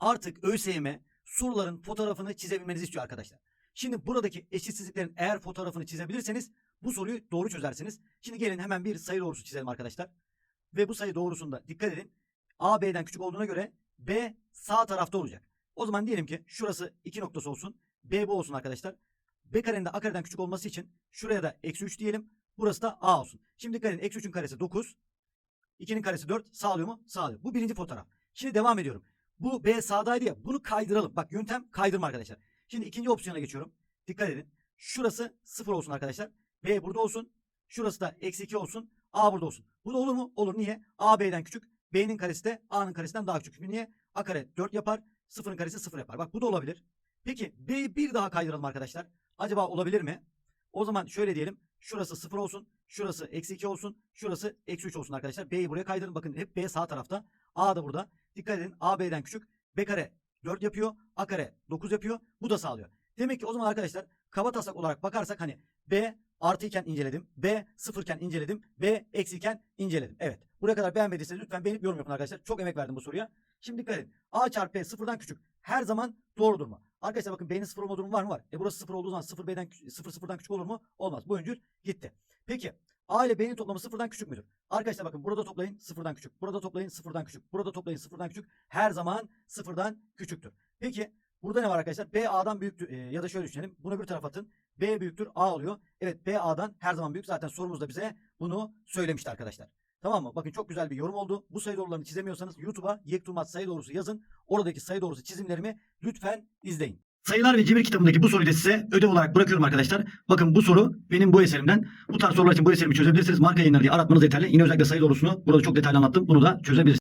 artık ÖSYM soruların fotoğrafını çizebilmenizi istiyor arkadaşlar. Şimdi buradaki eşitsizliklerin eğer fotoğrafını çizebilirseniz bu soruyu doğru çözersiniz. Şimdi gelin hemen bir sayı doğrusu çizelim arkadaşlar. Ve bu sayı doğrusunda dikkat edin. A B'den küçük olduğuna göre B sağ tarafta olacak. O zaman diyelim ki şurası 2 noktası olsun. B bu olsun arkadaşlar. B karenin de A kareden küçük olması için şuraya da eksi 3 diyelim. Burası da A olsun. Şimdi dikkat edin. Eksi 3'ün karesi 9. 2'nin karesi 4. Sağlıyor mu? Sağlıyor. Bu birinci fotoğraf. Şimdi devam ediyorum. Bu B sağdaydı ya. Bunu kaydıralım. Bak yöntem kaydırma arkadaşlar. Şimdi ikinci opsiyona geçiyorum. Dikkat edin. Şurası 0 olsun arkadaşlar. B burada olsun. Şurası da eksi 2 olsun. A burada olsun. Bu da olur mu? Olur. Niye? A B'den küçük. B'nin karesi de A'nın karesinden daha küçük. Niye? A kare 4 yapar. 0'ın karesi 0 yapar. Bak bu da olabilir. Peki B'yi bir daha kaydıralım arkadaşlar. Acaba olabilir mi? O zaman şöyle diyelim. Şurası 0 olsun. Şurası eksi 2 olsun. Şurası eksi 3 olsun arkadaşlar. B'yi buraya kaydırın. Bakın hep B sağ tarafta. A da burada. Dikkat edin. A B'den küçük. B kare 4 yapıyor. A kare 9 yapıyor. Bu da sağlıyor. Demek ki o zaman arkadaşlar kaba taslak olarak bakarsak hani B artı iken inceledim. B sıfırken inceledim. B eksiyken inceledim. Evet. Buraya kadar beğenmediyseniz lütfen beğenip yorum yapın arkadaşlar. Çok emek verdim bu soruya. Şimdi dikkat edin. A çarpı B sıfırdan küçük. Her zaman doğrudur mu? Arkadaşlar bakın B'nin sıfır olma durumu var mı? Var. E burası sıfır olduğu zaman sıfır B'den sıfır sıfırdan küçük olur mu? Olmaz. Bu öncül gitti. Peki A ile B'nin toplamı sıfırdan küçük müdür? Arkadaşlar bakın burada toplayın sıfırdan küçük. Burada toplayın sıfırdan küçük. Burada toplayın sıfırdan küçük. Her zaman sıfırdan küçüktür. Peki burada ne var arkadaşlar? B A'dan büyüktür. e, ya da şöyle düşünelim. Bunu bir tarafa atın. B büyüktür A oluyor. Evet B A'dan her zaman büyük. Zaten sorumuzda bize bunu söylemişti arkadaşlar. Tamam mı? Bakın çok güzel bir yorum oldu. Bu sayı doğrularını çizemiyorsanız YouTube'a Yektumat sayı doğrusu yazın. Oradaki sayı doğrusu çizimlerimi lütfen izleyin. Sayılar ve Cebir kitabındaki bu soruyu da size ödev olarak bırakıyorum arkadaşlar. Bakın bu soru benim bu eserimden. Bu tarz sorular için bu eserimi çözebilirsiniz. Marka yayınları diye aratmanız yeterli. Yine özellikle sayı doğrusunu burada çok detaylı anlattım. Bunu da çözebilirsiniz.